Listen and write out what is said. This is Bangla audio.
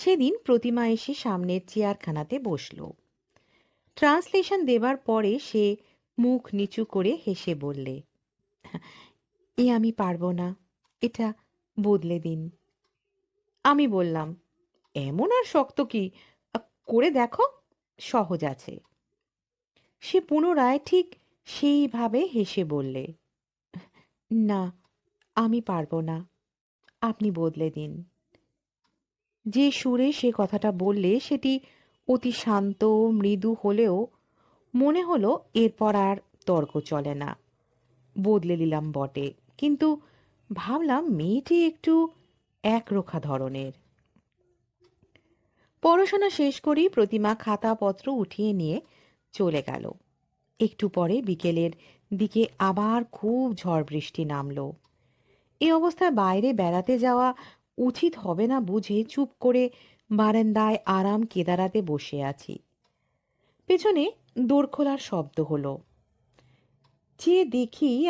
সেদিন প্রতিমা এসে সামনের চেয়ারখানাতে বসল। ট্রান্সলেশন দেবার পরে সে মুখ নিচু করে হেসে বললে, এ আমি পারব না, এটা বদলে দিন। আমি বললাম, এমন আর শক্ত কি? করে দেখো, সহজ আছে। সে পুনরায় ঠিক সেইভাবে হেসে বললে, না, আমি পারব না, আপনি বদলে দিন। যে সুরে সে কথাটা বললে সেটি অতি শান্ত, মৃদু হলেও মনে হলো এরপর আর তর্ক চলে না। বদলে দিলাম বটে, কিন্তু ভাবলাম মেয়েটি একটু একরোখা ধরনের। পড়াশোনা শেষ করেই প্রতিমা খাতাপত্র উঠিয়ে নিয়ে চলে গেল। একটু পরে বিকেলের দিকে আবার খুব ঝড় বৃষ্টি নামলো। এ অবস্থায় বাইরে বেড়াতে যাওয়া উচিত হবে না বুঝে চুপ করে বারান্দায় আরাম কেদারাতে বসে আছি। পেছনে দোর খোলার শব্দ হলো। যে দেখি